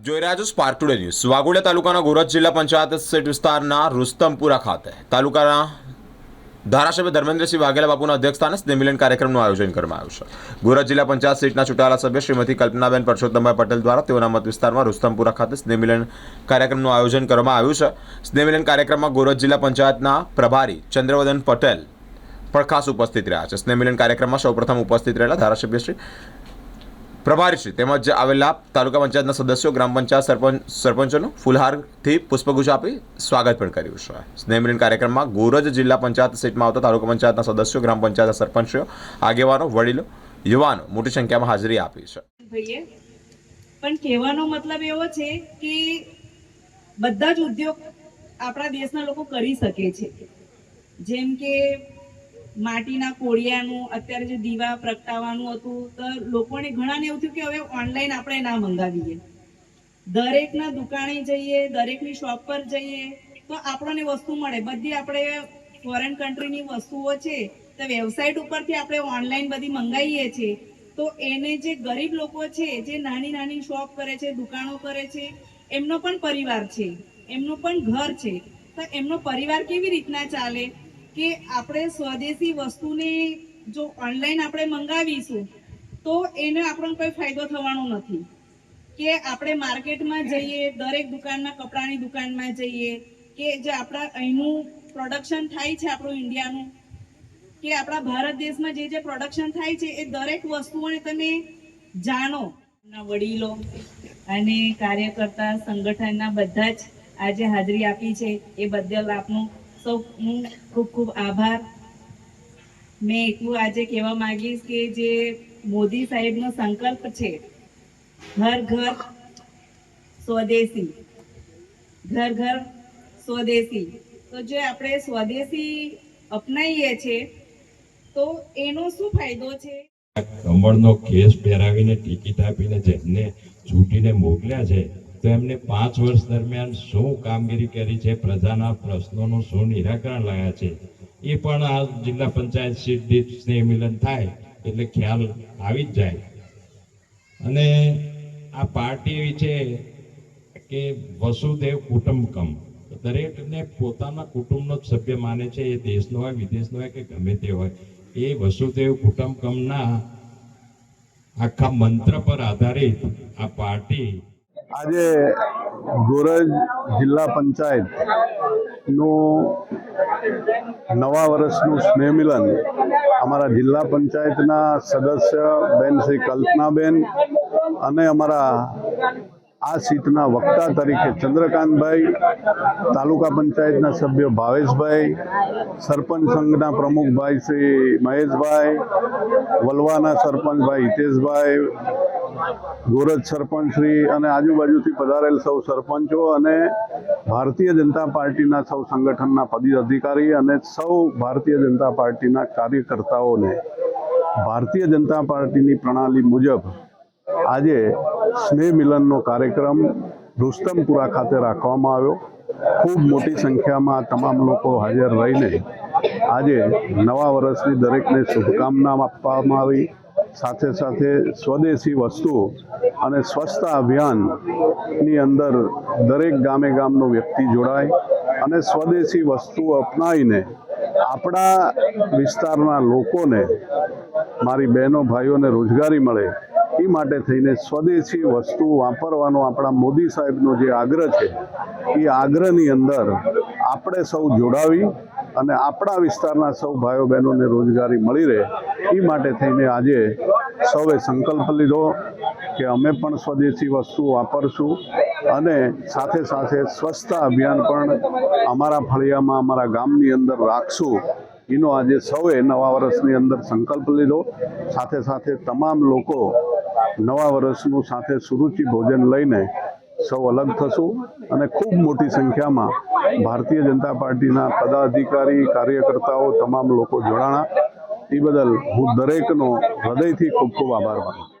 જોઈ રહ્યા છો સ્પાર્ક ટુડે ન્યૂઝ વાઘોડિયા તાલુકાના ગોરજ જિલ્લા પંચાયત સીટ વિસ્તારના રુસ્તમપુરા ખાતે તાલુકાના ધારાસભ્ય ધર્મેન્દ્રસિંહ વાઘેલા બાપુના અધ્યક્ષસ્થાને સ્નેહમિલન કાર્યક્રમનું આયોજન કરવામાં આવ્યું છે. ગોરજ જિલ્લા પંચાયત સીટના ચૂંટાયેલા સભ્ય શ્રીમતી કલ્પનાબેન પરસોત્તમભાઈ પટેલ દ્વારા તેઓના મત વિસ્તારમાં રુસ્તમપુરા ખાતે સ્નેહમિલન કાર્યક્રમનું આયોજન કરવામાં આવ્યું છે. સ્નેહમિલન કાર્યક્રમમાં ગોરજ જિલ્લા પંચાયતના પ્રભારી ચંદ્રવદન પટેલ પણ ખાસ ઉપસ્થિત રહ્યા છે. સ્નેહમિલન કાર્યક્રમમાં સૌપ્રથમ ઉપસ્થિત રહેલા ધારાસભ્ય શ્રી પ્રભારીશ્રી તેમજ આવેલા તાલુકા પંચાયતના સદસ્યો, ગ્રામ પંચાયત સરપંચ, સરપંચોનું ફૂલહારથી પુષ્પગુચ્છ આપી સ્વાગત પણ કર્યું છે. સ્નેહમિલન કાર્યક્રમમાં ગોરજ જિલ્લા પંચાયત સીટમાં આવતા તાલુકા પંચાયતના સદસ્યો, ગ્રામ પંચાયતના સરપંચો, આગેવાનો, વડીલો, યુવાનો મોટી સંખ્યામાં હાજરી આપી છે. પણ કહેવાનો મતલબ એવો છે કે બધા જ ઉદ્યોગ આપણા દેશના લોકો કરી શકે છે. જેમ કે માટીના કોળિયાનું, અત્યારે જે દીવા પ્રગટાવવાનું હતું, તો લોકોને ઘણાને એવું થયું કે હવે ઓનલાઈન આપણે ના મંગાવીએ. દરેકના દુકાને જઈએ, દરેકની શોપ પર જઈએ, તો આપણને વસ્તુ મળે. બધી આપણે ફોરેન કન્ટ્રીની વસ્તુઓ છે, તો વેબસાઇટ ઉપરથી આપણે ઓનલાઈન બધી મંગાવીએ છીએ. તો એને જે ગરીબ લોકો છે, જે નાની નાની શોપ કરે છે, દુકાનો કરે છે, એમનો પણ પરિવાર છે, એમનું પણ ઘર છે. તો એમનો પરિવાર કેવી રીતના ચાલે? કે આપણે સ્વદેશી વસ્તુને જો ઓનલાઈન આપણે મંગાવીશું, તો એને આપણને કોઈ ફાયદો થવાનો નથી. કે આપણે માર્કેટમાં જઈએ, દરેક દુકાનમાં, કપડાની દુકાનમાં જઈએ, કે જે આપણા અહીંનું પ્રોડક્શન થાય છે આપણું ઇન્ડિયાનું કે આપણા ભારત દેશમાં જે જે પ્રોડક્શન થાય છે, એ દરેક વસ્તુઓને તમે જાણો. વડીલો અને કાર્યકર્તા સંગઠનના બધા જ આજે હાજરી આપી છે, એ બદલ આપનું સૌનું ખૂબ ખૂબ આભાર. મેં એટલું આજે કહેવા માંગીશ કે જે મોદી સાહેબનો સંકલ્પ છે, ઘર ઘર સ્વદેશી, ઘર ઘર સ્વદેશી. તો જે આપણે સ્વદેશી અપનાવીએ છીએ તો એનો શું ફાયદો છે? કમળનો કેસ પહેરાવીને ટિકિટ આપીને જેમને છૂટીને મોકલ્યા છે તો એમને પાંચ વર્ષ દરમિયાન શું કામગીરી કરી છે? પ્રજાના પ્રશ્નોનું શું નિરાકરણ લાવ્યા છે? એ પણ આ જિલ્લા પંચાયત સીટ દીઠ સ્નેહ મિલન થાય એટલે ખ્યાલ આવી જ જાય. અને આ પાર્ટી એવી છે કે વસુદેવ કુટુંબકમ. દરેકને પોતાના કુટુંબનો જ સભ્ય માને છે. એ દેશનો હોય, વિદેશનો હોય કે ગમે તે હોય. એ વસુદેવ કુટુંબકમના આખા મંત્ર પર આધારિત આ પાર્ટી આજે ગોરજ જિલ્લા પંચાયતનું નવા વર્ષનું સ્નેહ મિલન અમારા જિલ્લા પંચાયતના સદસ્ય બેન શ્રી કલ્પનાબેન અને અમારા આ સીટના વક્તા તરીકે ચંદ્રકાંતભાઈ, તાલુકા પંચાયતના સભ્ય ભાવેશભાઈ, સરપંચ સંઘના પ્રમુખભાઈ શ્રી મહેશભાઈ, વલવાના સરપંચભાઈ હિતેશભાઈ ગોરજ સરપંચ શ્રી અને આજુબાજુથી પધારેલ સૌ સરપંચો અને ભારતીય જનતા પાર્ટીના સૌ સંગઠનના પદી અધિકારી અને સૌ ભારતીય જનતા પાર્ટીના કાર્યકર્તાઓને ભારતીય જનતા પાર્ટીની પ્રણાલી મુજબ આજે સ્નેહ મિલનનો કાર્યક્રમ રુસ્તમપુરા ખાતે રાખવામાં આવ્યો. ખૂબ મોટી સંખ્યામાં તમામ લોકો હાજર રહીને આજે નવા વર્ષની દરેકને શુભકામના આપવામાં આવી. સાથે સાથે સ્વદેશી વસ્તુ અને સ્વચ્છતા અભિયાનની અંદર દરેક ગામે ગામનો વ્યક્તિ જોડાય અને સ્વદેશી વસ્તુ અપનાવીને આપણા વિસ્તારના લોકોને, મારી બહેનો, ભાઈઓને રોજગારી મળે એ માટે થઈને સ્વદેશી વસ્તુ વાપરવાનો આપણા મોદી સાહેબનો જે આગ્રહ છે, એ આગ્રહની અંદર આપણે સૌ જોડાવી અને આપણા વિસ્તારના સૌ ભાઈઓ બહેનોને રોજગારી મળી રહે, એ માટે થઈને આજે સૌએ સંકલ્પ લીધો કે અમે પણ સ્વદેશી વસ્તુ વાપરશું અને સાથે સાથે સ્વચ્છતા અભિયાન પણ અમારા ફળિયામાં, અમારા ગામની અંદર રાખશું. એનો આજે સૌએ નવા વર્ષની અંદર સંકલ્પ લીધો. સાથે સાથે તમામ લોકો નવા વર્ષનું સાથે સુરુચિ ભોજન લઈને સૌ અલગ થશું અને ખૂબ મોટી સંખ્યામાં ભારતીય જનતા પાર્ટીના પદાધિકારી, કાર્યકર્તાઓ, તમામ લોકો જોડાણા. એ બદલ હું દરેકનો હૃદયથી ખૂબ ખૂબ આભાર માનું